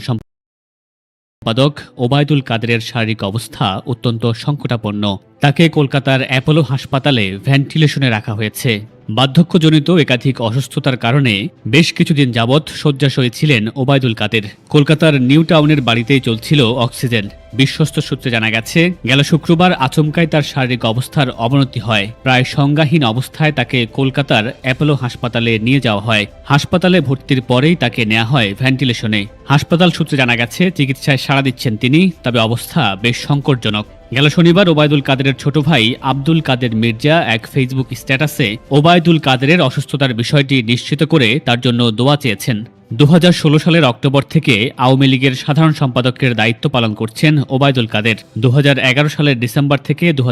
সম্পাদক ওবায়দুল কাদেরের শারীরিক অবস্থা অত্যন্ত সংকটাপন্ন। তাকে কলকাতার অ্যাপোলো হাসপাতালে ভেন্টিলেশনে রাখা হয়েছে। বার্ধক্যজনিত একাধিক অসুস্থতার কারণে বেশ কিছুদিন যাবৎ শয্যাশয়ী ছিলেন ওবায়দুল কাদের। কলকাতার নিউ টাউনের বাড়িতেই চলছিল অক্সিজেন। বিশ্বস্ত সূত্রে জানা গেছে, গেল শুক্রবার আচমকায় তার শারীরিক অবস্থার অবনতি হয়। প্রায় সংজ্ঞাহীন অবস্থায় তাকে কলকাতার অ্যাপোলো হাসপাতালে নিয়ে যাওয়া হয়। হাসপাতালে ভর্তির পরেই তাকে নেওয়া হয় ভেন্টিলেশনে। হাসপাতাল সূত্রে জানা গেছে, চিকিৎসায় সাড়া দিচ্ছেন তিনি, তবে অবস্থা বেশ সংকটজনক। গেল শনিবার ওবায়দুল কাদেরের ছোট ভাই আব্দুল কাদের মির্জা এক ফেসবুক স্ট্যাটাসে ওবায়দুল কাদেরের অসুস্থতার বিষয়টি নিশ্চিত করে তার জন্য দোয়া চেয়েছেন। দু হাজার ষোলো সালের অক্টোবর থেকে আওয়ামী লীগের সাধারণ সম্পাদকের দায়িত্ব পালন করছেন ওবায়দুল কাদের। দু হাজার এগারো সালের ডিসেম্বর থেকে দু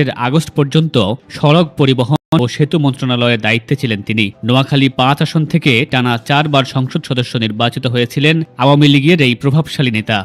এর আগস্ট পর্যন্ত সড়ক পরিবহন ও সেতু মন্ত্রণালয়ের দায়িত্বে ছিলেন তিনি। নোয়াখালী পাঁচ আসন থেকে টানা চারবার সংসদ সদস্য নির্বাচিত হয়েছিলেন আওয়ামী লীগের এই প্রভাবশালী নেতা।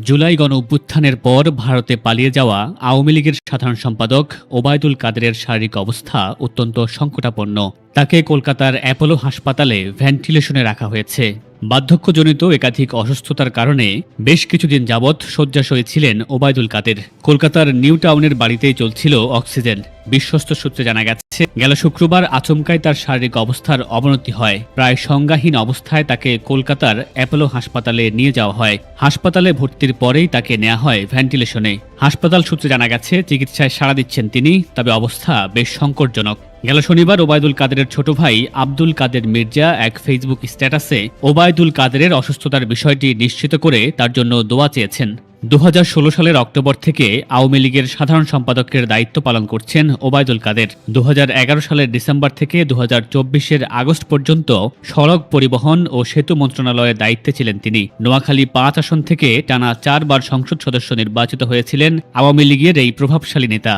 জুলাই গণ অভ্যুত্থানের পর ভারতে পালিয়ে যাওয়া আওয়ামী লীগের সাধারণ সম্পাদক ওবায়দুল কাদেরের শারীরিক অবস্থা অত্যন্ত সংকটাপন্ন। তাকে কলকাতার অ্যাপোলো হাসপাতালে ভেন্টিলেশনে রাখা হয়েছে। বার্ধক্যজনিত একাধিক অসুস্থতার কারণে বেশ কিছুদিন যাবৎ শয্যাশয়ী ছিলেন ওবায়দুল কাদের। কলকাতার নিউ টাউনের বাড়িতেই চলছিল অক্সিজেন। বিশ্বস্ত সূত্রে জানা গেছে, গেল শুক্রবার আচমকায় তার শারীরিক অবস্থার অবনতি হয়। প্রায় সংজ্ঞাহীন অবস্থায় তাকে কলকাতার অ্যাপোলো হাসপাতালে নিয়ে যাওয়া হয়। হাসপাতালে ভর্তির পরেই তাকে নেওয়া হয় ভেন্টিলেশনে। হাসপাতাল সূত্রে জানা গেছে, চিকিৎসায় সাড়া দিচ্ছেন তিনি, তবে অবস্থা বেশ সংকটজনক। গেল শনিবার ওবায়দুল কাদেরের ছোট ভাই আব্দুল কাদের মির্জা এক ফেসবুক স্ট্যাটাসে ওবায়দুল কাদেরের অসুস্থতার বিষয়টি নিশ্চিত করে তার জন্য দোয়া চেয়েছেন। দুহাজার ষোলো সালের অক্টোবর থেকে আওয়ামী লীগের সাধারণ সম্পাদকের দায়িত্ব পালন করছেন ওবায়দুল কাদের। দুহাজার এগারো সালের ডিসেম্বর থেকে দু এর আগস্ট পর্যন্ত সড়ক পরিবহন ও সেতু মন্ত্রণালয়ের দায়িত্বে ছিলেন তিনি। নোয়াখালী পাঁচ আসন থেকে টানা চারবার সংসদ সদস্য নির্বাচিত হয়েছিলেন আওয়ামী লীগের এই প্রভাবশালী নেতা।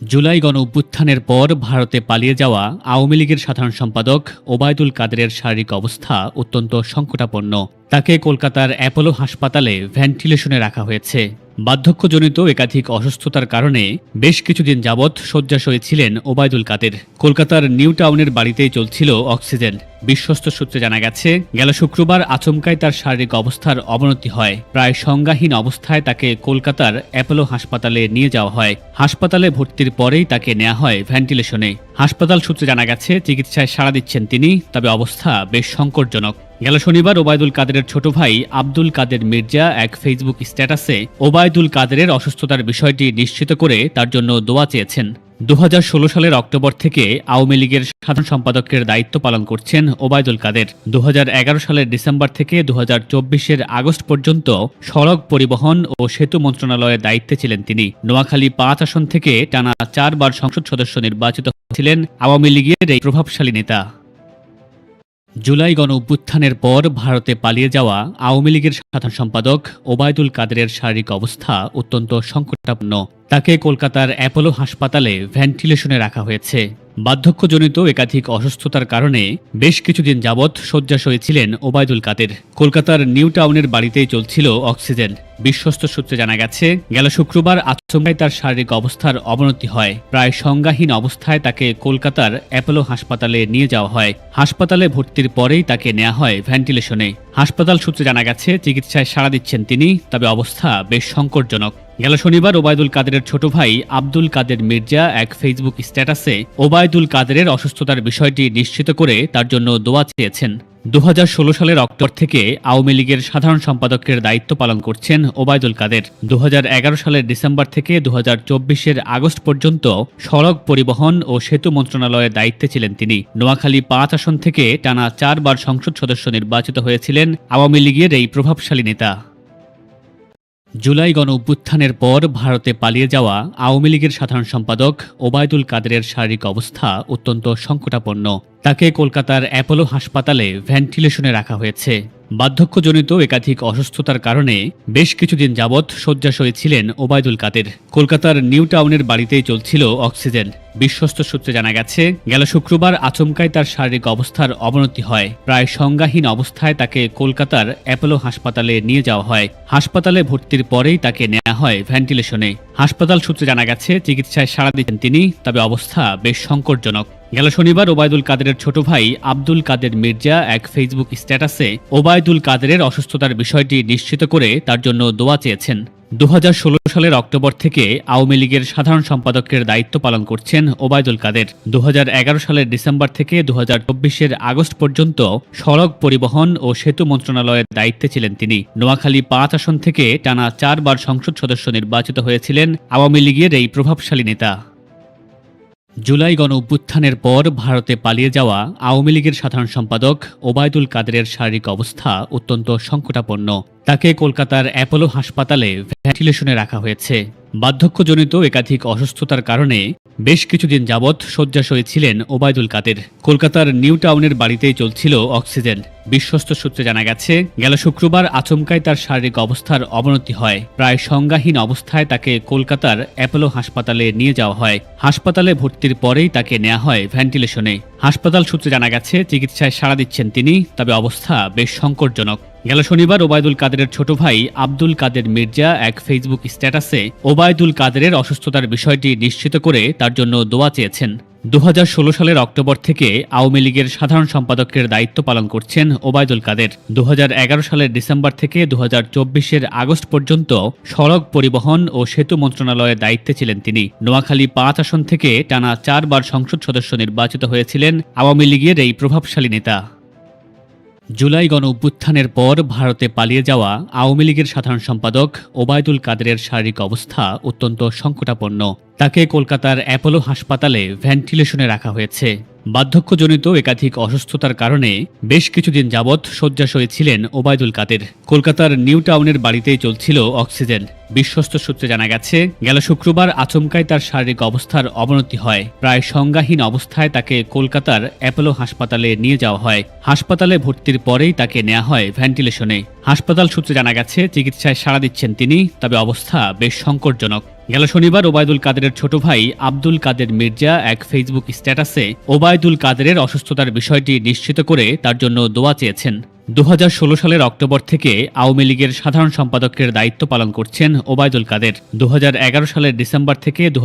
জুলাই গণ অভ্যুত্থানের পর ভারতে পালিয়ে যাওয়া আওয়ামী লীগের সাধারণ সম্পাদক ওবায়দুল কাদেরের শারীরিক অবস্থা অত্যন্ত সংকটাপন্ন। তাকে কলকাতার অ্যাপোলো হাসপাতালে ভেন্টিলেশনে রাখা হয়েছে। বার্ধক্যজনিত একাধিক অসুস্থতার কারণে বেশ কিছুদিন যাবৎ শয্যাশয়ী ছিলেন ওবায়দুল কাদের। কলকাতার নিউ টাউনের বাড়িতেই চলছিল অক্সিজেন। বিশ্বস্ত সূত্রে জানা গেছে, গেল শুক্রবার আচমকায় তার শারীরিক অবস্থার অবনতি হয়। প্রায় সংজ্ঞাহীন অবস্থায় তাকে কলকাতার অ্যাপোলো হাসপাতালে নিয়ে যাওয়া হয়। হাসপাতালে ভর্তির পরেই তাকে নেওয়া হয় ভেন্টিলেশনে। হাসপাতাল সূত্রে জানা গেছে, চিকিৎসায় সাড়া দিচ্ছেন তিনি, তবে অবস্থা বেশ সংকটজনক। গেল শনিবার ওবায়দুল কাদেরের ছোট ভাই আব্দুল কাদের মির্জা এক ফেসবুক স্ট্যাটাসে ওবায়দুল কাদেরের অসুস্থতার বিষয়টি নিশ্চিত করে তার জন্য দোয়া চেয়েছেন। দু হাজার ষোলো সালের অক্টোবর থেকে আওয়ামী লীগের সাধারণ সম্পাদকের দায়িত্ব পালন করছেন ওবায়দুল কাদের। দুহাজার এগারো সালের ডিসেম্বর থেকে দু এর আগস্ট পর্যন্ত সড়ক পরিবহন ও সেতু মন্ত্রণালয়ের দায়িত্বে ছিলেন তিনি। নোয়াখালী পাঁচ আসন থেকে টানা চারবার সংসদ সদস্য নির্বাচিত ছিলেন আওয়ামী লীগের এই প্রভাবশালী নেতা। জুলাই গণ অভ্যুত্থানের পর ভারতে পালিয়ে যাওয়া আওয়ামী লীগের সাধারণ সম্পাদক ওবায়দুল কাদেরের শারীরিক অবস্থা অত্যন্ত সংকটাপন্ন। তাকে কলকাতার অ্যাপোলো হাসপাতালে ভেন্টিলেশনে রাখা হয়েছে। বার্ধক্যজনিত একাধিক অসুস্থতার কারণে বেশ কিছুদিন যাবৎ শয্যাশয়ী ছিলেন ওবায়দুল কাদের। কলকাতার নিউ টাউনের বাড়িতেই চলছিল অক্সিজেন। বিশ্বস্ত সূত্রে জানা গেছে, গেল শুক্রবার আচমকায় তার শারীরিক অবস্থার অবনতি হয়। প্রায় সংজ্ঞাহীন অবস্থায় তাকে কলকাতার অ্যাপোলো হাসপাতালে নিয়ে যাওয়া হয়। হাসপাতালে ভর্তির পরেই তাকে নেওয়া হয় ভেন্টিলেশনে। হাসপাতাল সূত্রে জানা গেছে, চিকিৎসায় সাড়া দিচ্ছেন তিনি, তবে অবস্থা বেশ সংকটজনক। গেল শনিবার ওবায়দুল কাদেরের ছোট ভাই আব্দুল কাদের মির্জা এক ফেসবুক স্ট্যাটাসে ওবায়দুল কাদেরের অসুস্থতার বিষয়টি নিশ্চিত করে তার জন্য দোয়া চেয়েছেন। দুহাজার ষোলো সালের অক্টোবর থেকে আওয়ামী লীগের সাধারণ সম্পাদকের দায়িত্ব পালন করছেন ওবায়দুল কাদের। দু হাজার এগারো সালের ডিসেম্বর থেকে দু এর আগস্ট পর্যন্ত সড়ক পরিবহন ও সেতু মন্ত্রণালয়ের দায়িত্বে ছিলেন তিনি। নোয়াখালী পাঁচ আসন থেকে টানা চারবার সংসদ সদস্য নির্বাচিত হয়েছিলেন আওয়ামী লীগের এই প্রভাবশালী নেতা। জুলাই গণ অভ্যুত্থানের পর ভারতে পালিয়ে যাওয়া আওয়ামী লীগের সাধারণ সম্পাদক ওবায়দুল কাদেরের শারীরিক অবস্থা অত্যন্ত সংকটাপন্ন। তাকে কলকাতার অ্যাপোলো হাসপাতালে ভেন্টিলেশনে রাখা হয়েছে। বার্ধক্যজনিত একাধিক অসুস্থতার কারণে বেশ কিছুদিন যাবৎ শয্যাশয়ী ছিলেন ওবায়দুল কাদের। কলকাতার নিউ টাউনের বাড়িতেই চলছিল অক্সিজেন। বিশ্বস্ত সূত্রে জানা গেছে, গেল শুক্রবার আচমকায় তার শারীরিক অবস্থার অবনতি হয়। প্রায় সংজ্ঞাহীন অবস্থায় তাকে কলকাতার অ্যাপোলো হাসপাতালে নিয়ে যাওয়া হয়। হাসপাতালে ভর্তির পরেই তাকে নেওয়া হয় ভেন্টিলেশনে। হাসপাতাল সূত্রে জানা গেছে, চিকিৎসায় সাড়া দিচ্ছেন তিনি, তবে অবস্থা বেশ সংকটজনক। গেল শনিবার ওবায়দুল কাদেরের ছোট ভাই আব্দুল কাদের মির্জা এক ফেসবুক স্ট্যাটাসে ওবায়দুল কাদেরের অসুস্থতার বিষয়টি নিশ্চিত করে তার জন্য দোয়া চেয়েছেন। দুহাজার ষোলো সালের অক্টোবর থেকে আওয়ামী লীগের সাধারণ সম্পাদকের দায়িত্ব পালন করছেন ওবায়দুল কাদের। দু হাজার এগারো সালের ডিসেম্বর থেকে দু হাজার আগস্ট পর্যন্ত সড়ক পরিবহন ও সেতু মন্ত্রণালয়ের দায়িত্বে ছিলেন তিনি। নোয়াখালী পাঁচ আসন থেকে টানা চারবার সংসদ সদস্য নির্বাচিত হয়েছিলেন আওয়ামী লীগের এই প্রভাবশালী নেতা। জুলাই গণ অভ্যুত্থানের পর ভারতে পালিয়ে যাওয়া আওয়ামী লীগের সাধারণ সম্পাদক ওবায়দুল কাদেরের শারীরিক অবস্থা অত্যন্ত সংকটাপন্ন। তাকে কলকাতার অ্যাপোলো হাসপাতালে ভেন্টিলেশনে রাখা হয়েছে। বার্ধক্যজনিত একাধিক অসুস্থতার কারণে বেশ কিছুদিন যাবৎ শয্যাশয়ী ছিলেন ওবায়দুল কাদের। কলকাতার নিউ টাউনের বাড়িতেই চলছিল অক্সিজেন। বিশ্বস্ত সূত্রে জানা গেছে, গেল শুক্রবার আচমকায় তার শারীরিক অবস্থার অবনতি হয়। প্রায় সংজ্ঞাহীন অবস্থায় তাকে কলকাতার অ্যাপোলো হাসপাতালে নিয়ে যাওয়া হয়। হাসপাতালে ভর্তির পরেই তাকে নেওয়া হয় ভেন্টিলেশনে। হাসপাতাল সূত্রে জানা গেছে, চিকিৎসায় সাড়া দিচ্ছেন তিনি, তবে অবস্থা বেশ সংকটজনক। গেল শনিবার ওবায়দুল কাদেরের ছোট ভাই আব্দুল কাদের মির্জা এক ফেসবুক স্ট্যাটাসে ওবায়দুল কাদেরের অসুস্থতার বিষয়টি নিশ্চিত করে তার জন্য দোয়া চেয়েছেন। দুহাজার ষোলো সালের অক্টোবর থেকে আওয়ামী লীগের সাধারণ সম্পাদকের দায়িত্ব পালন করছেন ওবায়দুল কাদের। দু হাজার এগারো সালের ডিসেম্বর থেকে দু হাজার আগস্ট পর্যন্ত সড়ক পরিবহন ও সেতু মন্ত্রণালয়ের দায়িত্বে ছিলেন তিনি। নোয়াখালী পাঁচ আসন থেকে টানা চারবার সংসদ সদস্য নির্বাচিত হয়েছিলেন আওয়ামী লীগের এই প্রভাবশালী নেতা। জুলাই গণ অভ্যুত্থানের পর ভারতে পালিয়ে যাওয়া আওয়ামী লীগের সাধারণ সম্পাদক ওবায়দুল কাদেরের শারীরিক অবস্থা অত্যন্ত সংকটাপন্ন। তাকে কলকাতার অ্যাপোলো হাসপাতালে ভেন্টিলেশনে রাখা হয়েছে। বার্ধক্যজনিত একাধিক অসুস্থতার কারণে বেশ কিছুদিন যাবৎ শয্যাশয়ী ছিলেন ওবায়দুল কাদের। কলকাতার নিউ টাউনের বাড়িতেই চলছিল অক্সিজেন। বিশ্বস্ত সূত্রে জানা গেছে, গেল শুক্রবার আচমকায় তার শারীরিক অবস্থার অবনতি হয়। প্রায় সংজ্ঞাহীন অবস্থায় তাকে কলকাতার অ্যাপোলো হাসপাতালে নিয়ে যাওয়া হয়। হাসপাতালে ভর্তির পরেই তাকে নেওয়া হয় ভেন্টিলেশনে। হাসপাতাল সূত্রে জানা গেছে, চিকিৎসায় সাড়া দিচ্ছেন তিনি, তবে অবস্থা বেশ সংকটজনক। গেল শনিবার ওবায়দুল কাদেরের ছোট ভাই আব্দুল কাদের মির্জা এক ফেসবুক স্ট্যাটাসে ওবায়দুল কাদেরের অসুস্থতার বিষয়টি নিশ্চিত করে তার জন্য দোয়া চেয়েছেন। দুহাজার ষোলো সালের অক্টোবর থেকে আওয়ামী লীগের সাধারণ সম্পাদকের দায়িত্ব পালন করছেন ওবায়দুল কাদের। দু হাজার এগারো সালের ডিসেম্বর থেকে দু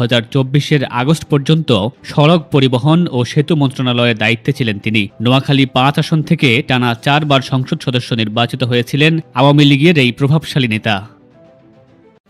আগস্ট পর্যন্ত সড়ক পরিবহন ও সেতু মন্ত্রণালয়ের দায়িত্বে ছিলেন তিনি। নোয়াখালী পাঁচ আসন থেকে টানা চারবার সংসদ সদস্য নির্বাচিত হয়েছিলেন আওয়ামী লীগের এই প্রভাবশালী নেতা।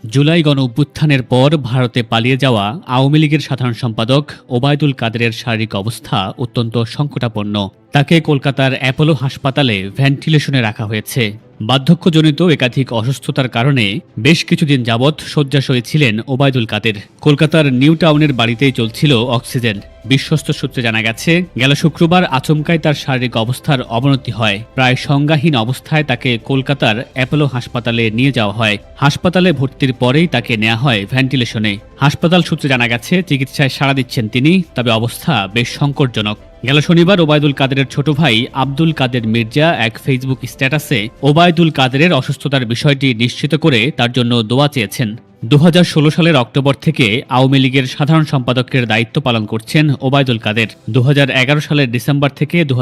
জুলাই গণ অভ্যুত্থানের পর ভারতে পালিয়ে যাওয়া আওয়ামী লীগের সাধারণ সম্পাদক ওবায়দুল কাদেরের শারীরিক অবস্থা অত্যন্ত সংকটাপন্ন। তাকে কলকাতার অ্যাপোলো হাসপাতালে ভেন্টিলেশনে রাখা হয়েছে। বার্ধক্যজনিত একাধিক অসুস্থতার কারণে বেশ কিছুদিন যাবৎ শয্যাশয়ী ছিলেন ওবায়দুল কাদের। কলকাতার নিউ টাউনের বাড়িতেই চলছিল অক্সিজেন। বিশ্বস্ত সূত্রে জানা গেছে, গেল শুক্রবার আচমকায় তার শারীরিক অবস্থার অবনতি হয়। প্রায় সংজ্ঞাহীন অবস্থায় তাকে কলকাতার অ্যাপোলো হাসপাতালে নিয়ে যাওয়া হয়। হাসপাতালে ভর্তির পরেই তাকে নেওয়া হয় ভেন্টিলেশনে। হাসপাতাল সূত্রে জানা গেছে, চিকিৎসায় সাড়া দিচ্ছেন তিনি, তবে অবস্থা বেশ সংকটজনক। গেল শনিবার ওবায়দুল কাদেরের ছোট ভাই আব্দুল কাদের মির্জা এক ফেসবুক স্ট্যাটাসে ওবায়দুল কাদেরের অসুস্থতার বিষয়টি নিশ্চিত করে তার জন্য দোয়া চেয়েছেন। দুহাজার ষোলো সালের অক্টোবর থেকে আওয়ামী লীগের সাধারণ সম্পাদকের দায়িত্ব পালন করছেন ওবায়দুল কাদের। দু হাজার এগারো সালের ডিসেম্বর থেকে দু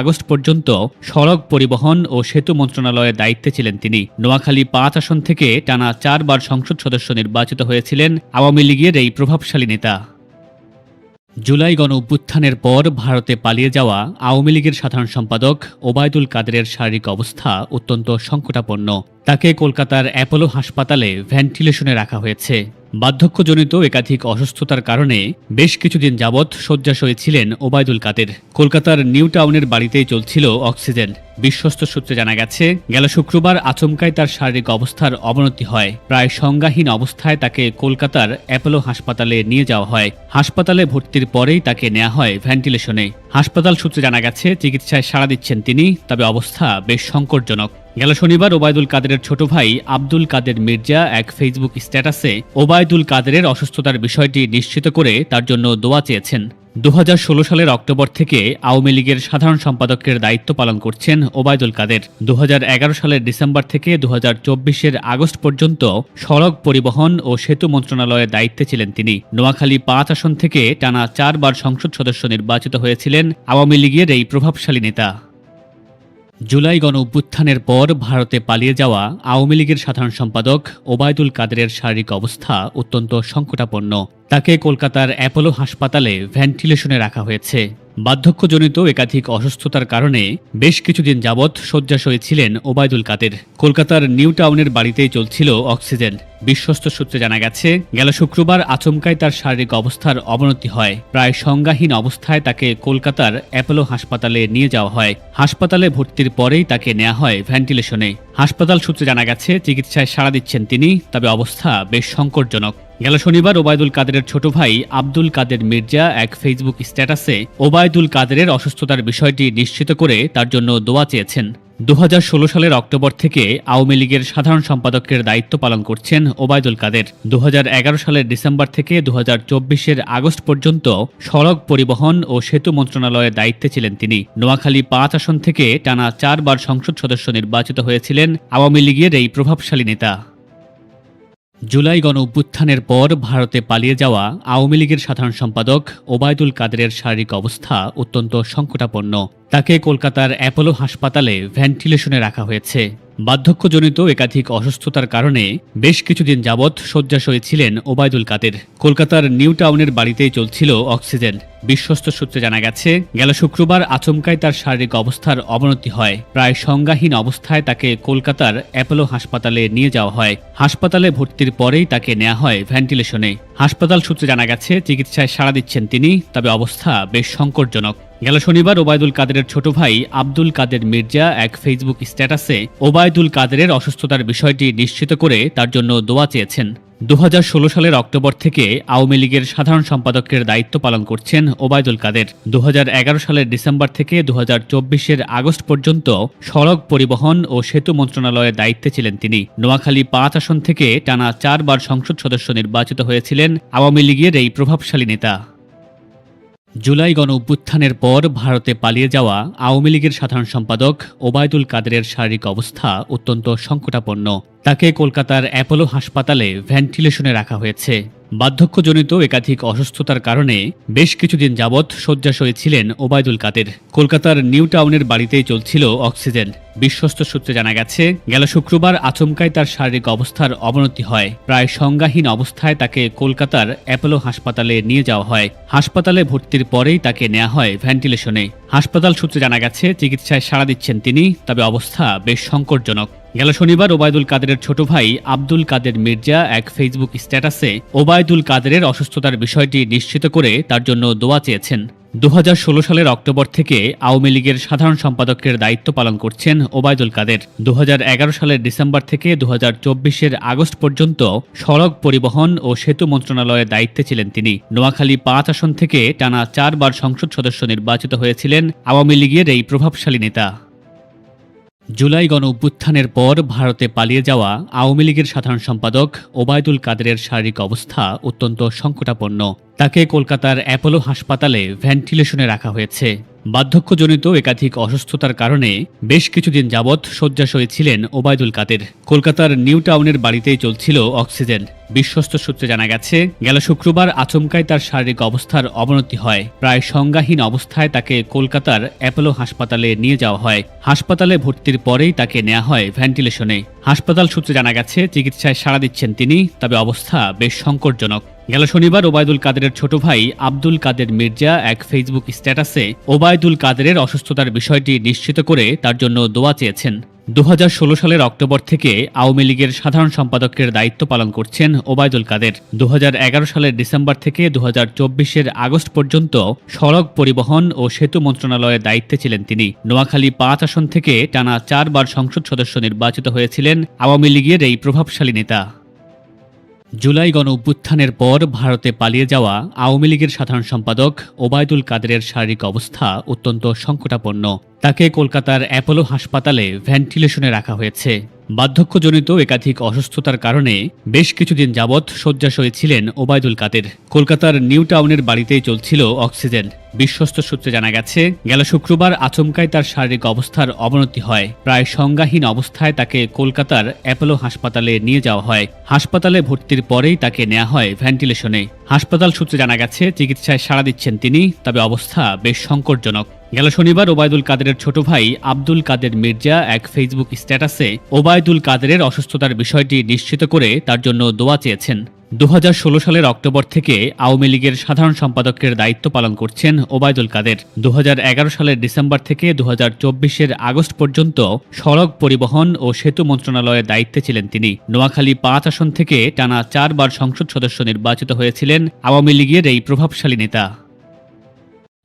আগস্ট পর্যন্ত সড়ক পরিবহন ও সেতু মন্ত্রণালয়ের দায়িত্বে ছিলেন তিনি। নোয়াখালী পাঁচ আসন থেকে টানা চারবার সংসদ সদস্য নির্বাচিত হয়েছিলেন আওয়ামী লীগের এই প্রভাবশালী নেতা। জুলাই গণ অভ্যুত্থানের পর ভারতে পালিয়ে যাওয়া আওয়ামী লীগের সাধারণ সম্পাদক ওবায়দুল কাদেরের শারীরিক অবস্থা অত্যন্ত সংকটাপন্ন। তাকে কলকাতার অ্যাপোলো হাসপাতালে ভেন্টিলেশনে রাখা হয়েছে। বার্ধক্যজনিত একাধিক অসুস্থতার কারণে বেশ কিছুদিন যাবৎ শয্যাশয়ী ছিলেন ওবায়দুল কাদের। কলকাতার নিউ টাউনের বাড়িতেই চলছিল অক্সিজেন। বিশ্বস্ত সূত্রে জানা গেছে, গেল শুক্রবার আচমকায় তার শারীরিক অবস্থার অবনতি হয়। প্রায় সংজ্ঞাহীন অবস্থায় তাকে কলকাতার অ্যাপোলো হাসপাতালে নিয়ে যাওয়া হয়। হাসপাতালে ভর্তির পরেই তাকে নেওয়া হয় ভেন্টিলেশনে। হাসপাতাল সূত্রে জানা গেছে, চিকিৎসায় সাড়া দিচ্ছেন তিনি, তবে অবস্থা বেশ সংকটজনক। গেল শনিবার ওবায়দুল কাদেরের ছোট ভাই আব্দুল কাদের মির্জা এক ফেসবুক স্ট্যাটাসে ওবায়দুল কাদেরের অসুস্থতার বিষয়টি নিশ্চিত করে তার জন্য দোয়া চেয়েছেন। দু হাজার ষোলো সালের অক্টোবর থেকে আওয়ামী লীগের সাধারণ সম্পাদকের দায়িত্ব পালন করছেন ওবায়দুল কাদের। দুহাজার এগারো সালের ডিসেম্বর থেকে দু আগস্ট পর্যন্ত সড়ক পরিবহন ও সেতু মন্ত্রণালয়ের দায়িত্বে ছিলেন তিনি। নোয়াখালী পাঁচ আসন থেকে টানা চারবার সংসদ সদস্য নির্বাচিত হয়েছিলেন আওয়ামী লীগের এই প্রভাবশালী নেতা। জুলাই গণ অভ্যুত্থানের পর ভারতে পালিয়ে যাওয়া আওয়ামী লীগের সাধারণ সম্পাদক ওবায়দুল কাদেরের শারীরিক অবস্থা অত্যন্ত সংকটাপন্ন। তাকে কলকাতার অ্যাপোলো হাসপাতালে ভেন্টিলেশনে রাখা হয়েছে। বার্ধক্যজনিত একাধিক অসুস্থতার কারণে বেশ কিছুদিন যাবৎ শয্যাশয়ী ছিলেন ওবায়দুল কাদের। কলকাতার নিউ টাউনের বাড়িতেই চলছিল অক্সিজেন। বিশ্বস্ত সূত্রে জানা গেছে, গেল শুক্রবার আচমকায় তার শারীরিক অবস্থার অবনতি হয়। প্রায় সংজ্ঞাহীন অবস্থায় তাকে কলকাতার অ্যাপোলো হাসপাতালে নিয়ে যাওয়া হয়। হাসপাতালে ভর্তির পরেই তাকে নেওয়া হয় ভেন্টিলেশনে। হাসপাতাল সূত্রে জানা গেছে, চিকিৎসায় সাড়া দিচ্ছেন তিনি, তবে অবস্থা বেশ সংকটজনক। গেল শনিবার ওবায়দুল কাদেরের ছোট ভাই আব্দুল কাদের মির্জা এক ফেসবুক স্ট্যাটাসে ওবায়দুল কাদেরের অসুস্থতার বিষয়টি নিশ্চিত করে তার জন্য দোয়া চেয়েছেন। দু হাজার ষোলো সালের অক্টোবর থেকে আওয়ামী লীগের সাধারণ সম্পাদকের দায়িত্ব পালন করছেন ওবায়দুল কাদের। দু হাজার এগারো সালের ডিসেম্বর থেকে দু চব্বিশের আগস্ট পর্যন্ত সড়ক পরিবহন ও সেতু মন্ত্রণালয়ের দায়িত্বে ছিলেন তিনি। নোয়াখালী পাঁচ আসন থেকে টানা চারবার সংসদ সদস্য নির্বাচিত হয়েছিলেন আওয়ামী লীগের এই প্রভাবশালী নেতা। জুলাই গণ অভ্যুত্থানের পর ভারতে পালিয়ে যাওয়া আওয়ামী লীগের সাধারণ সম্পাদক ওবায়দুল কাদেরের শারীরিক অবস্থা অত্যন্ত সংকটাপন্ন। তাকে কলকাতার অ্যাপোলো হাসপাতালে ভেন্টিলেশনে রাখা হয়েছে। বার্ধক্যজনিত একাধিক অসুস্থতার কারণে বেশ কিছুদিন যাবৎ শয্যাশয়ী ছিলেন ওবায়দুল কাদের। কলকাতার নিউ টাউনের বাড়িতেই চলছিল অক্সিজেন। বিশ্বস্ত সূত্রে জানা গেছে, গেল শুক্রবার আচমকায় তার শারীরিক অবস্থার অবনতি হয়। প্রায় সংজ্ঞাহীন অবস্থায় তাকে কলকাতার অ্যাপোলো হাসপাতালে নিয়ে যাওয়া হয়। হাসপাতালে ভর্তির পরেই তাকে নেওয়া হয় ভেন্টিলেশনে। হাসপাতাল সূত্রে জানা গেছে, চিকিৎসায় সাড়া দিচ্ছেন তিনি, তবে অবস্থা বেশ সংকটজনক। গেল শনিবার ওবায়দুল কাদেরের ছোট ভাই আব্দুল কাদের মির্জা এক ফেসবুক স্ট্যাটাসে ওবায়দুল কাদেরের অসুস্থতার বিষয়টি নিশ্চিত করে তার জন্য দোয়া চেয়েছেন। দুহাজার ষোলো সালের অক্টোবর থেকে আওয়ামী লীগের সাধারণ সম্পাদকের দায়িত্ব পালন করছেন ওবায়দুল কাদের। দু হাজার এগারো সালের ডিসেম্বর থেকে দু এর আগস্ট পর্যন্ত সড়ক পরিবহন ও সেতু মন্ত্রণালয়ের দায়িত্বে ছিলেন তিনি। নোয়াখালী পাঁচ আসন থেকে টানা চারবার সংসদ সদস্য নির্বাচিত হয়েছিলেন আওয়ামী লীগের এই প্রভাবশালী নেতা। জুলাই গণ অভ্যুত্থানের পর ভারতে পালিয়ে যাওয়া আওয়ামী লীগের সাধারণ সম্পাদক ওবায়দুল কাদেরের শারীরিক অবস্থা অত্যন্ত সংকটাপন্ন। তাকে কলকাতার অ্যাপোলো হাসপাতালে ভেন্টিলেশনে রাখা হয়েছে। বার্ধক্যজনিত একাধিক অসুস্থতার কারণে বেশ কিছুদিন যাবৎ শয্যাশয়ী ছিলেন ওবায়দুল কাদের। কলকাতার নিউ টাউনের বাড়িতেই চলছিল অক্সিজেন। বিশ্বস্ত সূত্রে জানা গেছে, গেল শুক্রবার আচমকায় তার শারীরিক অবস্থার অবনতি হয়। প্রায় সংজ্ঞাহীন অবস্থায় তাকে কলকাতার অ্যাপোলো হাসপাতালে নিয়ে যাওয়া হয়। হাসপাতালে ভর্তির পরেই তাকে নেওয়া হয় ভেন্টিলেশনে। হাসপাতাল সূত্রে জানা গেছে, চিকিৎসায় সাড়া দিচ্ছেন তিনি, তবে অবস্থা বেশ সংকটজনক। গেল শনিবার ওবায়দুল কাদেরের ছোট ভাই আব্দুল কাদের মির্জা এক ফেসবুক স্ট্যাটাসে ওবায়দুল কাদেরের অসুস্থতার বিষয়টি নিশ্চিত করে তার জন্য দোয়া চেয়েছেন। দু হাজার ষোলো সালের অক্টোবর থেকে আওয়ামী লীগের সাধারণ সম্পাদকের দায়িত্ব পালন করছেন ওবায়দুল কাদের। দুহাজার এগারো সালের ডিসেম্বর থেকে দু এর আগস্ট পর্যন্ত সড়ক পরিবহন ও সেতু মন্ত্রণালয়ের দায়িত্বে ছিলেন তিনি। নোয়াখালী পাঁচ আসন থেকে টানা চারবার সংসদ সদস্য নির্বাচিত হয়েছিলেন আওয়ামী লীগের এই প্রভাবশালী নেতা। জুলাই গণ অভ্যুত্থানের পর ভারতে পালিয়ে যাওয়া আওয়ামী লীগের সাধারণ সম্পাদক ওবায়দুল কাদেরের শারীরিক অবস্থা অত্যন্ত সংকটাপন্ন। তাকে কলকাতার অ্যাপোলো হাসপাতালে ভেন্টিলেশনে রাখা হয়েছে। বার্ধক্যজনিত একাধিক অসুস্থতার কারণে বেশ কিছুদিন যাবৎ শয্যাশয়ী ছিলেন ওবায়দুল কাদের। কলকাতার নিউ টাউনের বাড়িতেই চলছিল অক্সিজেন। বিশ্বস্ত সূত্রে জানা গেছে, গেল শুক্রবার আচমকায় তার শারীরিক অবস্থার অবনতি হয়। প্রায় সংজ্ঞাহীন অবস্থায় তাকে কলকাতার অ্যাপোলো হাসপাতালে নিয়ে যাওয়া হয়। হাসপাতালে ভর্তির পরেই তাকে নেওয়া হয় ভেন্টিলেশনে। হাসপাতাল সূত্রে জানা গেছে, চিকিৎসায় সাড়া দিচ্ছেন তিনি, তবে অবস্থা বেশ সংকটজনক। গেল শনিবার ওবায়দুল কাদেরের ছোট ভাই আব্দুল কাদের মির্জা এক ফেসবুক স্ট্যাটাসে ওবায়দুল কাদেরের অসুস্থতার বিষয়টি নিশ্চিত করে তার জন্য দোয়া চেয়েছেন। দু হাজার ষোলো সালের অক্টোবর থেকে আওয়ামী লীগের সাধারণ সম্পাদকের দায়িত্ব পালন করছেন ওবায়দুল কাদের। দু হাজার এগারো সালের ডিসেম্বর থেকে দু এর আগস্ট পর্যন্ত সড়ক পরিবহন ও সেতু মন্ত্রণালয়ের দায়িত্বে ছিলেন তিনি। নোয়াখালী পাঁচ আসন থেকে টানা চারবার সংসদ সদস্য নির্বাচিত হয়েছিলেন আওয়ামী লীগের এই প্রভাবশালী নেতা। জুলাই গণ অভ্যুত্থানের পর ভারতে পালিয়ে যাওয়া আওয়ামী লীগের সাধারণ সম্পাদক ওবায়দুল কাদেরের শারীরিক অবস্থা অত্যন্ত সংকটাপন্ন। তাকে কলকাতার অ্যাপোলো হাসপাতালে ভেন্টিলেশনে রাখা হয়েছে। বার্ধক্যজনিত একাধিক অসুস্থতার কারণে বেশ কিছুদিন যাবৎ শয্যাশয়ী ছিলেন ওবায়দুল কাদের। কলকাতার নিউ টাউনের বাড়িতেই চলছিল অক্সিজেন। বিশ্বস্ত সূত্রে জানা গেছে, গেল শুক্রবার আচমকায় তার শারীরিক অবস্থার অবনতি হয়। প্রায় সংজ্ঞাহীন অবস্থায় তাকে কলকাতার অ্যাপোলো হাসপাতালে নিয়ে যাওয়া হয়। হাসপাতালে ভর্তির পরেই তাকে নেওয়া হয় ভেন্টিলেশনে। হাসপাতাল সূত্রে জানা গেছে, চিকিৎসায় সাড়া দিচ্ছেন তিনি, তবে অবস্থা বেশ সংকটজনক। গেল শনিবার ওবায়দুল কাদেরের ছোট ভাই আব্দুল কাদের মির্জা এক ফেসবুক স্ট্যাটাসে ওবায়দুল কাদেরের অসুস্থতার বিষয়টি নিশ্চিত করে তার জন্য দোয়া চেয়েছেন। দু হাজার ষোলো সালের অক্টোবর থেকে আওয়ামী লীগের সাধারণ সম্পাদকের দায়িত্ব পালন করছেন ওবায়দুল কাদের। দুহাজার এগারো সালের ডিসেম্বর থেকে দু এর আগস্ট পর্যন্ত সড়ক পরিবহন ও সেতু মন্ত্রণালয়ের দায়িত্বে ছিলেন তিনি। নোয়াখালী পাঁচ আসন থেকে টানা চারবার সংসদ সদস্য নির্বাচিত হয়েছিলেন আওয়ামী লীগের এই প্রভাবশালী নেতা।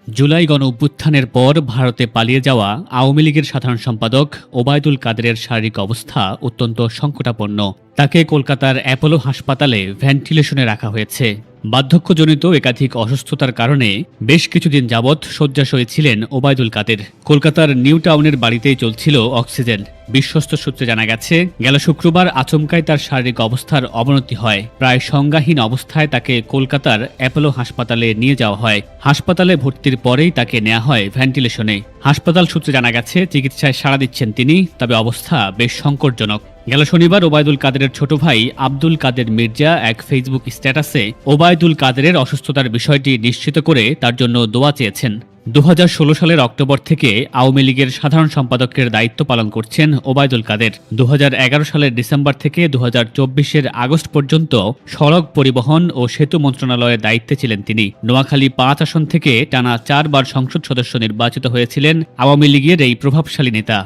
জুলাই গণ অভ্যুত্থানের পর ভারতে পালিয়ে যাওয়া আওয়ামী লীগের সাধারণ সম্পাদক ওবায়দুল কাদেরের শারীরিক অবস্থা অত্যন্ত সংকটাপন্ন। তাকে কলকাতার অ্যাপোলো হাসপাতালে ভেন্টিলেশনে রাখা হয়েছে। বার্ধক্যজনিত একাধিক অসুস্থতার কারণে বেশ কিছুদিন যাবৎ শয্যাশয়ী ছিলেন ওবায়দুল কাদের। কলকাতার নিউ টাউনের বাড়িতেই চলছিল অক্সিজেন। বিশ্বস্ত সূত্রে জানা গেছে, গেল শুক্রবার আচমকায় তার শারীরিক অবস্থার অবনতি হয়। প্রায় সংজ্ঞাহীন অবস্থায় তাকে কলকাতার অ্যাপোলো হাসপাতালে নিয়ে যাওয়া হয়। হাসপাতালে ভর্তির পরেই তাকে নেওয়া হয় ভেন্টিলেশনে। হাসপাতাল সূত্রে জানা গেছে, চিকিৎসায় সাড়া দিচ্ছেন তিনি, তবে অবস্থা বেশ সংকটজনক। গেল শনিবার ওবায়দুল কাদেরের ছোট ভাই আব্দুল কাদের মির্জা এক ফেসবুক স্ট্যাটাসে ওবায়দুল কাদেরের অসুস্থতার বিষয়টি নিশ্চিত করে তার জন্য দোয়া চেয়েছেন। দুহাজার ষোলো সালের অক্টোবর থেকে আওয়ামী লীগের সাধারণ সম্পাদকের দায়িত্ব পালন করছেন ওবায়দুল কাদের। দু হাজার এগারো সালের ডিসেম্বর থেকে দু এর আগস্ট পর্যন্ত সড়ক পরিবহন ও সেতু মন্ত্রণালয়ের দায়িত্বে ছিলেন তিনি। নোয়াখালী পাঁচ আসন থেকে টানা চারবার সংসদ সদস্য নির্বাচিত হয়েছিলেন আওয়ামী লীগের এই প্রভাবশালী নেতা।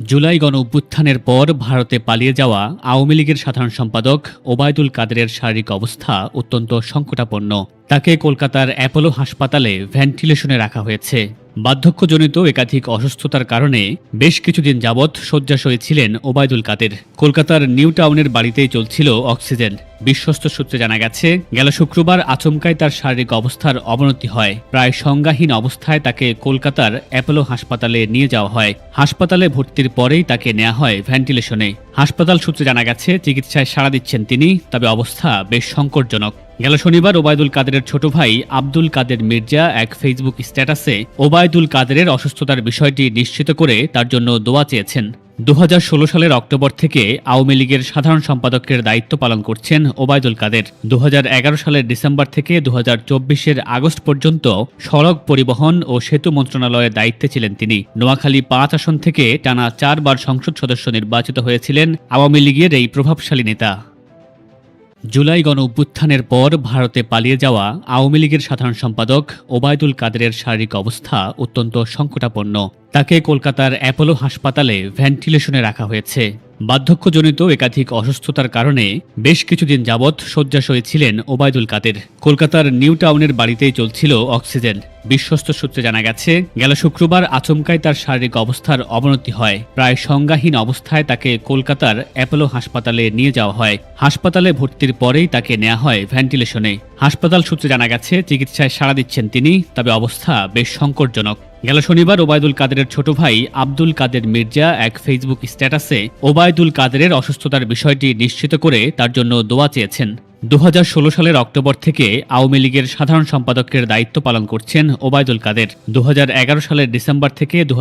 জুলাই গণ অভ্যুত্থানের পর ভারতে পালিয়ে যাওয়া আওয়ামী লীগের সাধারণ সম্পাদক ওবায়দুল কাদেরের শারীরিক অবস্থা অত্যন্ত সংকটাপন্ন। তাকে কলকাতার অ্যাপোলো হাসপাতালে ভেন্টিলেশনে রাখা হয়েছে। বার্ধক্যজনিত একাধিক অসুস্থতার কারণে বেশ কিছুদিন যাবৎ শয্যাশয়ী ছিলেন ওবায়দুল কাদের। কলকাতার নিউ টাউনের বাড়িতেই চলছিল অক্সিজেন। বিশ্বস্ত সূত্রে জানা গেছে, গেল শুক্রবার আচমকায় তার শারীরিক অবস্থার অবনতি হয়। প্রায় সংজ্ঞাহীন অবস্থায় তাকে কলকাতার অ্যাপোলো হাসপাতালে নিয়ে যাওয়া হয়। হাসপাতালে ভর্তির পরেই তাকে নেওয়া হয় ভেন্টিলেশনে। হাসপাতাল সূত্রে জানা গেছে, চিকিৎসায় সাড়া দিচ্ছেন তিনি, তবে অবস্থা বেশ সংকটজনক। গেল শনিবার ওবায়দুল কাদেরের ছোট ভাই আব্দুল কাদের মির্জা এক ফেসবুক স্ট্যাটাসে ওবায়দুল কাদেরের অসুস্থতার বিষয়টি নিশ্চিত করে তার জন্য দোয়া চেয়েছেন। দু হাজার ষোলো সালের অক্টোবর থেকে আওয়ামী লীগের সাধারণ সম্পাদকের দায়িত্ব পালন করছেন ওবায়দুল কাদের। দু হাজার এগারো সালের ডিসেম্বর থেকে দু এর আগস্ট পর্যন্ত সড়ক পরিবহন ও সেতু মন্ত্রণালয়ের দায়িত্বে ছিলেন তিনি। নোয়াখালী পাঁচ আসন থেকে টানা চারবার সংসদ সদস্য নির্বাচিত হয়েছিলেন আওয়ামী লীগের এই প্রভাবশালী নেতা। জুলাই গণ অভ্যুত্থানের পর ভারতে পালিয়ে যাওয়া আওয়ামী লীগের সাধারণ সম্পাদক ওবায়দুল কাদেরের শারীরিক অবস্থা অত্যন্ত সংকটাপন্ন। তাকে কলকাতার অ্যাপোলো হাসপাতালে ভেন্টিলেশনে রাখা হয়েছে। বার্ধক্যজনিত একাধিক অসুস্থতার কারণে বেশ কিছুদিন যাবৎ শয্যাশয়ী ছিলেন ওবায়দুল কাদের। কলকাতার নিউ টাউনের বাড়িতেই চলছিল অক্সিজেন। বিশ্বস্ত সূত্রে জানা গেছে, গেল শুক্রবার আচমকায় তার শারীরিক অবস্থার অবনতি হয়। প্রায় সংজ্ঞাহীন অবস্থায় তাকে কলকাতার অ্যাপোলো হাসপাতালে নিয়ে যাওয়া হয়। হাসপাতালে ভর্তির পরেই তাকে নেওয়া হয় ভেন্টিলেশনে। হাসপাতাল সূত্রে জানা গেছে, চিকিৎসায় সাড়া দিচ্ছেন তিনি, তবে অবস্থা বেশ সংকটজনক। গেল শনিবার ওবায়দুল কাদেরের ছোট ভাই আব্দুল কাদের মির্জা এক ফেসবুক স্ট্যাটাসে ওবায়দুল কাদেরের অসুস্থতার বিষয়টি নিশ্চিত করে তার জন্য দোয়া চেয়েছেন। দু হাজার ষোলো সালের অক্টোবর থেকে আওয়ামী লীগের সাধারণ সম্পাদকের দায়িত্ব পালন করছেন ওবায়দুল কাদের। দু হাজার এগারো সালের ডিসেম্বর থেকে দু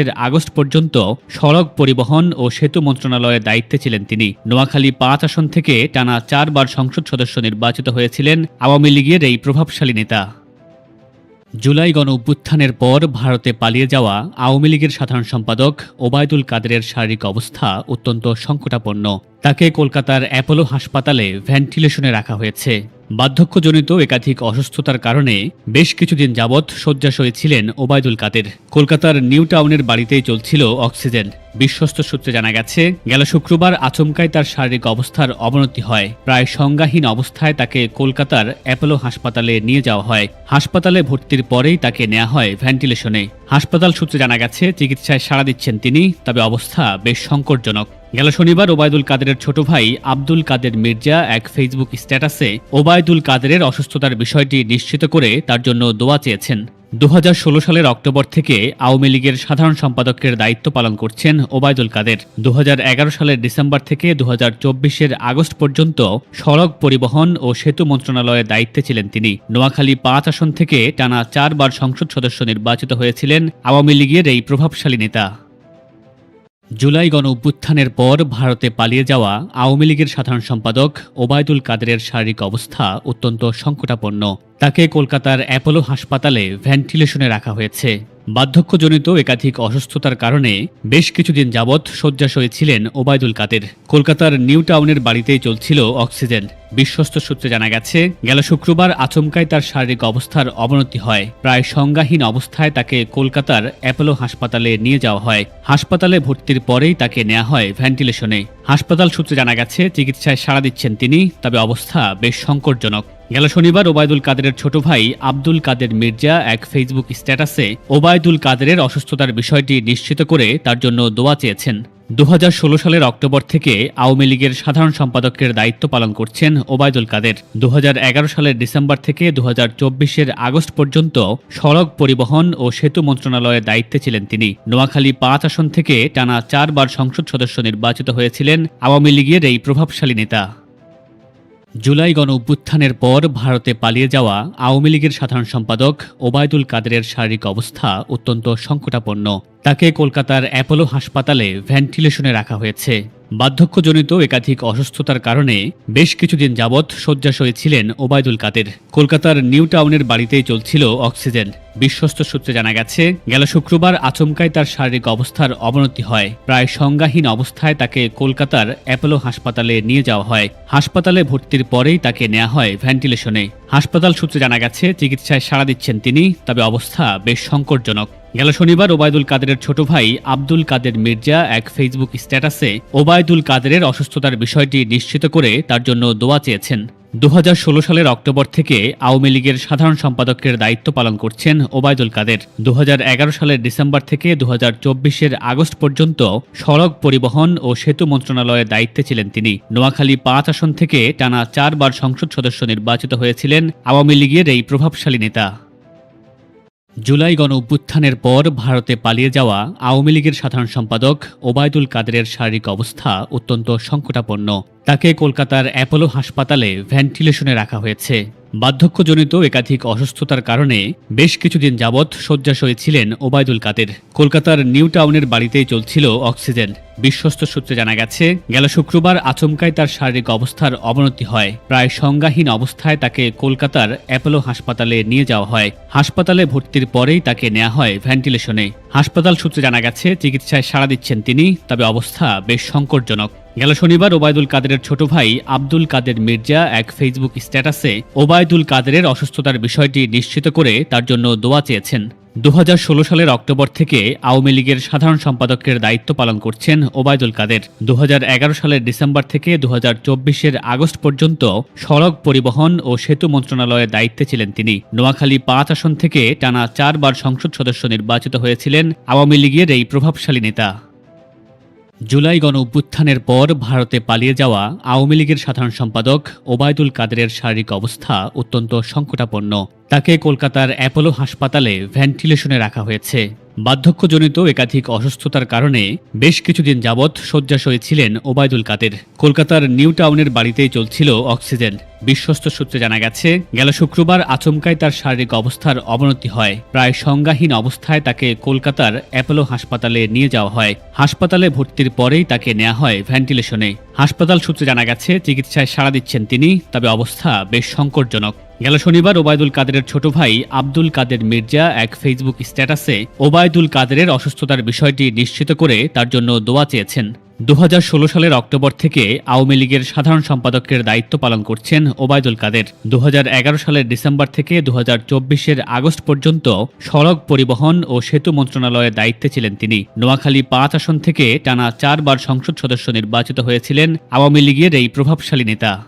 এর আগস্ট পর্যন্ত সড়ক পরিবহন ও সেতু মন্ত্রণালয়ের দায়িত্বে ছিলেন তিনি। নোয়াখালী পাঁচ আসন থেকে টানা চারবার সংসদ সদস্য নির্বাচিত হয়েছিলেন আওয়ামী লীগের এই প্রভাবশালী নেতা। জুলাই গণ অভ্যুত্থানের পর ভারতে পালিয়ে যাওয়া আওয়ামী লীগের সাধারণ সম্পাদক ওবায়দুল কাদেরের শারীরিক অবস্থা অত্যন্ত সংকটাপন্ন। তাকে কলকাতার অ্যাপোলো হাসপাতালে ভেন্টিলেশনে রাখা হয়েছে। বার্ধক্যজনিত একাধিক অসুস্থতার কারণে বেশ কিছুদিন যাবৎ শয্যাশয়ী ছিলেন ওবায়দুল কাদের। কলকাতার নিউ টাউনের বাড়িতেই চলছিল অক্সিজেন। বিশ্বস্ত সূত্রে জানা গেছে, গেল শুক্রবার আচমকায় তার শারীরিক অবস্থার অবনতি হয়। প্রায় সংজ্ঞাহীন অবস্থায় তাকে কলকাতার অ্যাপোলো হাসপাতালে নিয়ে যাওয়া হয়। হাসপাতালে ভর্তির পরেই তাকে নেওয়া হয় ভেন্টিলেশনে। হাসপাতাল সূত্রে জানা গেছে, চিকিৎসায় সাড়া দিচ্ছেন তিনি, তবে অবস্থা বেশ সংকটজনক। গেল শনিবার ওবায়দুল কাদেরের ছোট ভাই আব্দুল কাদের মির্জা এক ফেসবুক স্ট্যাটাসে ওবায়দুল কাদেরের অসুস্থতার বিষয়টি নিশ্চিত করে তার জন্য দোয়া চেয়েছেন। দুহাজার ষোলো সালের অক্টোবর থেকে আওয়ামী লীগের সাধারণ সম্পাদকের দায়িত্ব পালন করছেন ওবায়দুল কাদের। দু হাজার এগারো সালের ডিসেম্বর থেকে দু হাজার আগস্ট পর্যন্ত সড়ক পরিবহন ও সেতু মন্ত্রণালয়ের দায়িত্বে ছিলেন তিনি। নোয়াখালী পাঁচ আসন থেকে টানা চারবার সংসদ সদস্য নির্বাচিত হয়েছিলেন আওয়ামী লীগের এই প্রভাবশালী নেতা। জুলাই গণ অভ্যুত্থানের পর ভারতে পালিয়ে যাওয়া আওয়ামী লীগের সাধারণ সম্পাদক ওবায়দুল কাদেরের শারীরিক অবস্থা অত্যন্ত সংকটাপন্ন। তাকে কলকাতার অ্যাপোলো হাসপাতালে ভেন্টিলেশনে রাখা হয়েছে। বার্ধক্যজনিত একাধিক অসুস্থতার কারণে বেশ কিছুদিন যাবৎ শয্যাশয়ী ছিলেন ওবায়দুল কাদের। কলকাতার নিউ টাউনের বাড়িতেই চলছিল অক্সিজেন। বিশ্বস্ত সূত্রে জানা গেছে, গেল শুক্রবার আচমকায় তার শারীরিক অবস্থার অবনতি হয়। প্রায় সংজ্ঞাহীন অবস্থায় তাকে কলকাতার অ্যাপোলো হাসপাতালে নিয়ে যাওয়া হয়। হাসপাতালে ভর্তির পরেই তাকে নেওয়া হয় ভেন্টিলেশনে। হাসপাতাল সূত্রে জানা গেছে, চিকিৎসায় সাড়া দিচ্ছেন তিনি, তবে অবস্থা বেশ সংকটজনক। গেল শনিবার ওবায়দুল কাদেরের ছোট ভাই আব্দুল কাদের মির্জা এক ফেসবুক স্ট্যাটাসে ওবায়দুল কাদেরের অসুস্থতার বিষয়টি নিশ্চিত করে তার জন্য দোয়া চেয়েছেন। দু হাজার ষোলো সালের অক্টোবর থেকে আওয়ামী লীগের সাধারণ সম্পাদকের দায়িত্ব পালন করছেন ওবায়দুল কাদের। দুহাজার এগারো সালের ডিসেম্বর থেকে দু হাজার আগস্ট পর্যন্ত সড়ক পরিবহন ও সেতু মন্ত্রণালয়ের দায়িত্বে ছিলেন তিনি। নোয়াখালী পাঁচ আসন থেকে টানা চারবার সংসদ সদস্য নির্বাচিত হয়েছিলেন আওয়ামী লীগের এই প্রভাবশালী নেতা। জুলাই গণ অভ্যুত্থানের পর ভারতে পালিয়ে যাওয়া আওয়ামী লীগের সাধারণ সম্পাদক ওবায়দুল কাদেরের শারীরিক অবস্থা অত্যন্ত সংকটাপন্ন। তাকে কলকাতার অ্যাপোলো হাসপাতালে ভেন্টিলেশনে রাখা হয়েছে। বার্ধক্যজনিত একাধিক অসুস্থতার কারণে বেশ কিছুদিন যাবৎ শয্যাশয়ী ছিলেন ওবায়দুল কাদের। কলকাতার নিউ টাউনের বাড়িতেই চলছিল অক্সিজেন। বিশ্বস্ত সূত্রে জানা গেছে, গেল শুক্রবার আচমকায় তার শারীরিক অবস্থার অবনতি হয়। প্রায় সংজ্ঞাহীন অবস্থায় তাকে কলকাতার অ্যাপোলো হাসপাতালে নিয়ে যাওয়া হয়। হাসপাতালে ভর্তির পরেই তাকে নেওয়া হয় ভেন্টিলেশনে। হাসপাতাল সূত্রে জানা গেছে, চিকিৎসায় সাড়া দিচ্ছেন তিনি, তবে অবস্থা বেশ সংকটজনক। গেল শনিবার ওবায়দুল কাদেরের ছোট ভাই আব্দুল কাদের মির্জা এক ফেসবুক স্ট্যাটাসে ওবায়দুল কাদেরের অসুস্থতার বিষয়টি নিশ্চিত করে তার জন্য দোয়া চেয়েছেন। দুহাজার ষোলো সালের অক্টোবর থেকে আওয়ামী লীগের সাধারণ সম্পাদকের দায়িত্ব পালন করছেন ওবায়দুল কাদের। দু হাজার এগারো সালের ডিসেম্বর থেকে দু হাজার আগস্ট পর্যন্ত সড়ক পরিবহন ও সেতু মন্ত্রণালয়ের দায়িত্বে ছিলেন তিনি। নোয়াখালী পাঁচ আসন থেকে টানা চারবার সংসদ সদস্য নির্বাচিত হয়েছিলেন আওয়ামী লীগের এই প্রভাবশালী নেতা। জুলাই গণ অভ্যুত্থানের পর ভারতে পালিয়ে যাওয়া আওয়ামী লীগের সাধারণ সম্পাদক ওবায়দুল কাদেরের শারীরিক অবস্থা অত্যন্ত সংকটাপন্ন। তাকে কলকাতার অ্যাপোলো হাসপাতালে ভেন্টিলেশনে রাখা হয়েছে। বার্ধক্যজনিত একাধিক অসুস্থতার কারণে বেশ কিছুদিন যাবৎ শয্যাশয়ী ছিলেন ওবায়দুল কাদের। কলকাতার নিউ টাউনের বাড়িতেই চলছিল অক্সিজেন। বিশ্বস্ত সূত্রে জানা গেছে, গেল শুক্রবার আচমকায় তার শারীরিক অবস্থার অবনতি হয়। প্রায় সংজ্ঞাহীন অবস্থায় তাকে কলকাতার অ্যাপোলো হাসপাতালে নিয়ে যাওয়া হয়। হাসপাতালে ভর্তির পরেই তাকে নেওয়া হয় ভেন্টিলেশনে। হাসপাতাল সূত্রে জানা গেছে, চিকিৎসায় সাড়া দিচ্ছেন তিনি, তবে অবস্থা বেশ সংকটজনক। গেল শনিবার ওবায়দুল কাদেরের ছোট ভাই আব্দুল কাদের মির্জা এক ফেসবুক স্ট্যাটাসে ওবায়দুল কাদেরের অসুস্থতার বিষয়টি নিশ্চিত করে তার জন্য দোয়া চেয়েছেন। দু হাজার ষোলো সালের অক্টোবর থেকে আওয়ামী লীগের সাধারণ সম্পাদকের দায়িত্ব পালন করছেন ওবায়দুল কাদের। দু হাজার এগারো সালের ডিসেম্বর থেকে দু হাজার আগস্ট পর্যন্ত সড়ক পরিবহন ও সেতু মন্ত্রণালয়ের দায়িত্বে ছিলেন তিনি। নোয়াখালী পাঁচ আসন থেকে টানা চারবার সংসদ সদস্য নির্বাচিত হয়েছিলেন আওয়ামী লীগের এই প্রভাবশালী নেতা। জুলাই গণ অভ্যুত্থানের পর ভারতে পালিয়ে যাওয়া আওয়ামী লীগের সাধারণ সম্পাদক ওবায়দুল কাদেরের শারীরিক অবস্থা অত্যন্ত সংকটাপন্ন। তাকে কলকাতার অ্যাপোলো হাসপাতালে ভেন্টিলেশনে রাখা হয়েছে। বার্ধক্যজনিত একাধিক অসুস্থতার কারণে বেশ কিছুদিন যাবৎ শয্যাশয়ী ছিলেন ওবায়দুল কাদের। কলকাতার নিউ টাউনের বাড়িতেই চলছিল অক্সিজেন। বিশ্বস্ত সূত্রে জানা গেছে, গেল শুক্রবার আচমকায় তার শারীরিক অবস্থার অবনতি হয়। প্রায় সংজ্ঞাহীন অবস্থায় তাকে কলকাতার অ্যাপোলো হাসপাতালে নিয়ে যাওয়া হয়। হাসপাতালে ভর্তির পরেই তাকে নেওয়া হয় ভেন্টিলেশনে। হাসপাতাল সূত্রে জানা গেছে, চিকিৎসায় সাড়া দিচ্ছেন তিনি, তবে অবস্থা বেশ সংকটজনক। গেল শনিবার ওবায়দুল কাদেরের ছোট ভাই আব্দুল কাদের মির্জা এক ফেসবুক স্ট্যাটাসে ওবায়দুল কাদেরের অসুস্থতার বিষয়টি নিশ্চিত করে তার জন্য দোয়া চেয়েছেন। দু হাজার ষোলো সালের অক্টোবর থেকে আওয়ামী লীগের সাধারণ সম্পাদকের দায়িত্ব পালন করছেন ওবায়দুল কাদের। দুহাজার এগারো সালের ডিসেম্বর থেকে দু হাজার আগস্ট পর্যন্ত সড়ক পরিবহন ও সেতু মন্ত্রণালয়ের দায়িত্বে ছিলেন তিনি। নোয়াখালী পাঁচ আসন থেকে টানা চারবার সংসদ সদস্য নির্বাচিত হয়েছিলেন আওয়ামী লীগের এই প্রভাবশালী নেতা।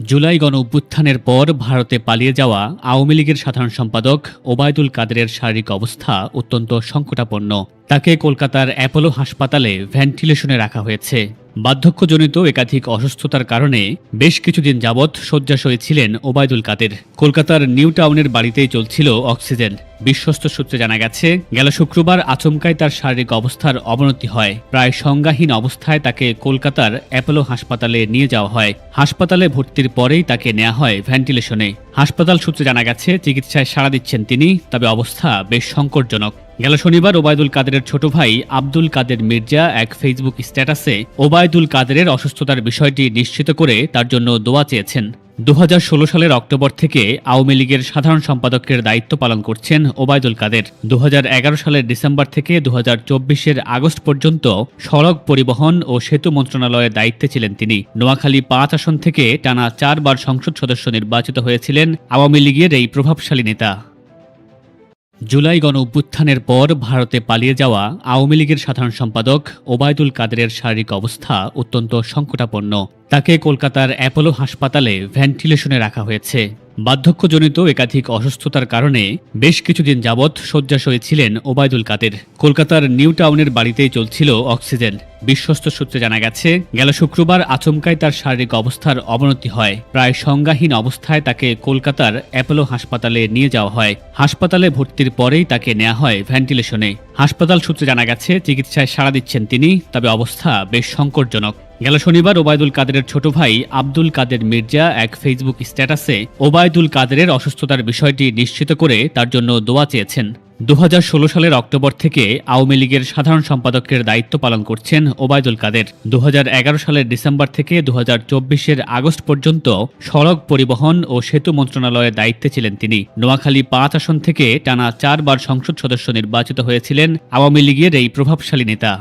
জুলাই গণ অভ্যুত্থানের পর ভারতে পালিয়ে যাওয়া আওয়ামী লীগের সাধারণ সম্পাদক ওবায়দুল কাদেরের শারীরিক অবস্থা অত্যন্ত সংকটাপন্ন। তাকে কলকাতার অ্যাপোলো হাসপাতালে ভেন্টিলেশনে রাখা হয়েছে। বার্ধক্যজনিত একাধিক অসুস্থতার কারণে বেশ কিছুদিন যাবৎ শয্যাশয়ী ছিলেন ওবায়দুল কাদের। কলকাতার নিউ টাউনের বাড়িতেই চলছিল অক্সিজেন। বিশ্বস্ত সূত্রে জানা গেছে, গেল শুক্রবার আচমকায় তার শারীরিক অবস্থার অবনতি হয়। প্রায় সংজ্ঞাহীন অবস্থায় তাকে কলকাতার অ্যাপোলো হাসপাতালে নিয়ে যাওয়া হয়। হাসপাতালে ভর্তির পরেই তাকে নেওয়া হয় ভেন্টিলেশনে। হাসপাতাল সূত্রে জানা গেছে, চিকিৎসায় সাড়া দিচ্ছেন তিনি, তবে অবস্থা বেশ সংকটজনক। গেল শনিবার ওবায়দুল কাদেরের ছোট ভাই আব্দুল কাদের মির্জা এক ফেসবুক স্ট্যাটাসে ওবায়দুল কাদেরের অসুস্থতার বিষয়টি নিশ্চিত করে তার জন্য দোয়া চেয়েছেন। দুহাজার ষোলো সালের অক্টোবর থেকে আওয়ামী লীগের সাধারণ সম্পাদকের দায়িত্ব পালন করছেন ওবায়দুল কাদের। দুহাজার এগারো সালের ডিসেম্বর থেকে দু এর আগস্ট পর্যন্ত সড়ক পরিবহন ও সেতু মন্ত্রণালয়ের দায়িত্বে ছিলেন তিনি। নোয়াখালী পাঁচ আসন থেকে টানা চারবার সংসদ সদস্য নির্বাচিত হয়েছিলেন আওয়ামী লীগের এই প্রভাবশালী নেতা। জুলাই গণ অভ্যুত্থানের পর ভারতে পালিয়ে যাওয়া আওয়ামী লীগের সাধারণ সম্পাদক ওবায়দুল কাদেরের শারীরিক অবস্থা অত্যন্ত সংকটাপন্ন। তাকে কলকাতার অ্যাপোলো হাসপাতালে ভেন্টিলেশনে রাখা হয়েছে। বার্ধক্যজনিত একাধিক অসুস্থতার কারণে বেশ কিছুদিন যাবৎ শয্যাশয়ী ছিলেন ওবায়দুল কাদের। কলকাতার নিউ টাউনের বাড়িতেই চলছিল অক্সিজেন। বিশ্বস্ত সূত্রে জানা গেছে, গেল শুক্রবার আচমকায় তার শারীরিক অবস্থার অবনতি হয়। প্রায় সংজ্ঞাহীন অবস্থায় তাকে কলকাতার অ্যাপোলো হাসপাতালে নিয়ে যাওয়া হয়। হাসপাতালে ভর্তির পরেই তাকে নেওয়া হয় ভেন্টিলেশনে। হাসপাতাল সূত্রে জানা গেছে, চিকিৎসায় সাড়া দিচ্ছেন তিনি, তবে অবস্থা বেশ সংকটজনক। গেল শনিবার ওবায়দুল কাদেরের ছোট ভাই আব্দুল কাদের মির্জা এক ফেসবুক স্ট্যাটাসে ওবায়দুল কাদেরের অসুস্থতার বিষয়টি নিশ্চিত করে তার জন্য দোয়া চেয়েছেন। দু হাজার ষোলো সালের অক্টোবর থেকে আওয়ামী লীগের সাধারণ সম্পাদকের দায়িত্ব পালন করছেন ওবায়দুল কাদের। দুহাজার এগারো সালের ডিসেম্বর থেকে দু এর আগস্ট পর্যন্ত সড়ক পরিবহন ও সেতু মন্ত্রণালয়ের দায়িত্বে ছিলেন তিনি। নোয়াখালী পাঁচ আসন থেকে টানা চারবার সংসদ সদস্য নির্বাচিত হয়েছিলেন আওয়ামী লীগের এই প্রভাবশালী নেতা।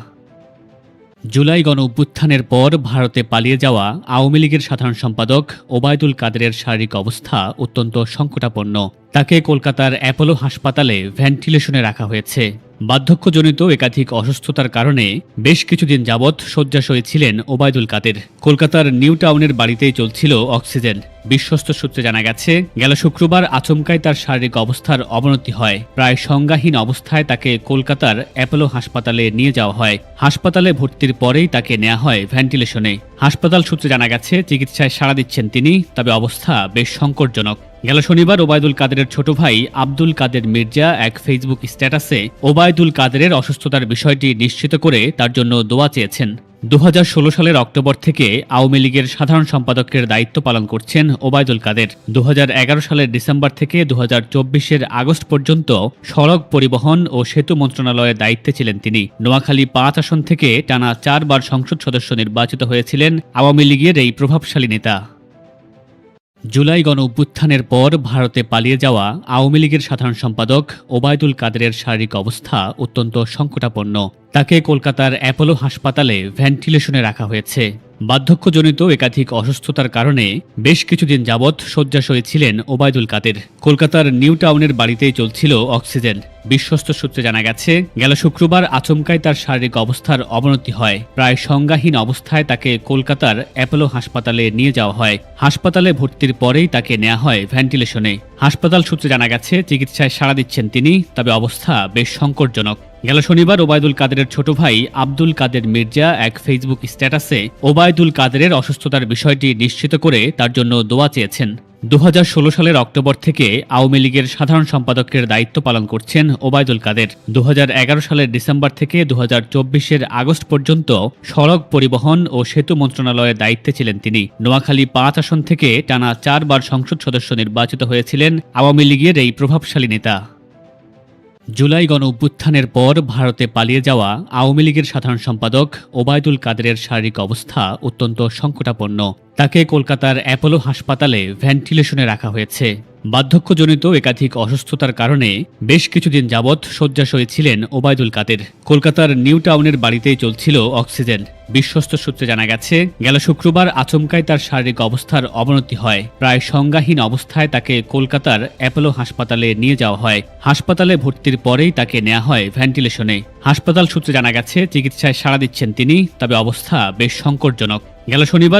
জুলাই গণ অভ্যুত্থানের পর ভারতে পালিয়ে যাওয়া আওয়ামী লীগের সাধারণ সম্পাদক ওবায়দুল কাদেরের শারীরিক অবস্থা অত্যন্ত সংকটাপন্ন। তাকে কলকাতার অ্যাপোলো হাসপাতালে ভেন্টিলেশনে রাখা হয়েছে। বার্ধক্যজনিত একাধিক অসুস্থতার কারণে বেশ কিছুদিন যাবৎ শয্যাশয়ী ছিলেন ওবায়দুল কাদের। কলকাতার নিউ টাউনের বাড়িতেই চলছিল অক্সিজেন। বিশ্বস্ত সূত্রে জানা গেছে, গেল শুক্রবার আচমকায় তার শারীরিক অবস্থার অবনতি হয়। প্রায় সংজ্ঞাহীন অবস্থায় তাকে কলকাতার অ্যাপোলো হাসপাতালে নিয়ে যাওয়া হয়। হাসপাতালে ভর্তির পরেই তাকে নেওয়া হয় ভেন্টিলেশনে। হাসপাতাল সূত্রে জানা গেছে, চিকিৎসায় সাড়া দিচ্ছেন তিনি, তবে অবস্থা বেশ সংকটজনক। গেল শনিবার ওবায়দুল কাদেরের ছোট ভাই আব্দুল কাদের মির্জা এক ফেসবুক স্ট্যাটাসে ওবায়দুল কাদেরের অসুস্থতার বিষয়টি নিশ্চিত করে তার জন্য দোয়া চেয়েছেন। দুহাজার ষোলো সালের অক্টোবর থেকে আওয়ামী লীগের সাধারণ সম্পাদকের দায়িত্ব পালন করছেন ওবায়দুল কাদের। দু হাজার এগারো সালের ডিসেম্বর থেকে দু এর আগস্ট পর্যন্ত সড়ক পরিবহন ও সেতু মন্ত্রণালয়ের দায়িত্বে ছিলেন তিনি। নোয়াখালী পাঁচ আসন থেকে টানা চারবার সংসদ সদস্য নির্বাচিত হয়েছিলেন আওয়ামী লীগের এই প্রভাবশালী নেতা। জুলাই গণ অভ্যুত্থানের পর ভারতে পালিয়ে যাওয়া আওয়ামী লীগের সাধারণ সম্পাদক ওবায়দুল কাদেরের শারীরিক অবস্থা অত্যন্ত সংকটাপন্ন। তাকে কলকাতার অ্যাপোলো হাসপাতালে ভেন্টিলেশনে রাখা হয়েছে। বার্ধক্যজনিত একাধিক অসুস্থতার কারণে বেশ কিছুদিন যাবৎ শয্যাশয়ী ছিলেন ওবায়দুল কাদের। কলকাতার নিউ টাউনের বাড়িতেই চলছিল অক্সিজেন। বিশ্বস্ত সূত্রে জানা গেছে, গেল শুক্রবার আচমকায় তার শারীরিক অবস্থার অবনতি হয়। প্রায় সংজ্ঞাহীন অবস্থায় তাকে কলকাতার অ্যাপোলো হাসপাতালে নিয়ে যাওয়া হয়। হাসপাতালে ভর্তির পরেই তাকে নেওয়া হয় ভেন্টিলেশনে। হাসপাতাল সূত্রে জানা গেছে, চিকিৎসায় সাড়া দিচ্ছেন তিনি, তবে অবস্থা বেশ সংকটজনক। গেল শনিবার ওবায়দুল কাদেরের ছোট ভাই আব্দুল কাদের মির্জা এক ফেসবুক স্ট্যাটাসে ওবায়দুল কাদেরের অসুস্থতার বিষয়টি নিশ্চিত করে তার জন্য দোয়া চেয়েছেন। দু হাজার ষোলো সালের অক্টোবর থেকে আওয়ামী লীগের সাধারণ সম্পাদকের দায়িত্ব পালন করছেন ওবায়দুল কাদের। দুহাজার এগারো সালের ডিসেম্বর থেকে দু এর আগস্ট পর্যন্ত সড়ক পরিবহন ও সেতু মন্ত্রণালয়ের দায়িত্বে ছিলেন তিনি। নোয়াখালী পাঁচ আসন থেকে টানা চারবার সংসদ সদস্য নির্বাচিত হয়েছিলেন আওয়ামী লীগের এই প্রভাবশালী নেতা। জুলাই গণ অভ্যুত্থানের পর ভারতে পালিয়ে যাওয়া আওয়ামী লীগের সাধারণ সম্পাদক ওবায়দুল কাদেরের শারীরিক অবস্থা অত্যন্ত সংকটাপন্ন। তাকে কলকাতার অ্যাপোলো হাসপাতালে ভেন্টিলেশনে রাখা হয়েছে। বার্ধক্যজনিত একাধিক অসুস্থতার কারণে বেশ কিছুদিন যাবৎ শয্যাশয়ী ছিলেন ওবায়দুল কাদের। কলকাতার নিউ টাউনের বাড়িতেই চলছিল অক্সিজেন। বিশ্বস্ত সূত্রে জানা গেছে, গেল শুক্রবার আচমকায় তার শারীরিক অবস্থার অবনতি হয়। প্রায় সংজ্ঞাহীন অবস্থায় তাকে কলকাতার অ্যাপোলো হাসপাতালে নিয়ে যাওয়া হয়। হাসপাতালে ভর্তির পরেই তাকে নেওয়া হয় ভেন্টিলেশনে। হাসপাতাল সূত্রে জানা গেছে, চিকিৎসায় সাড়া দিচ্ছেন তিনি, তবে অবস্থা বেশ সংকটজনক। গেল শনিবার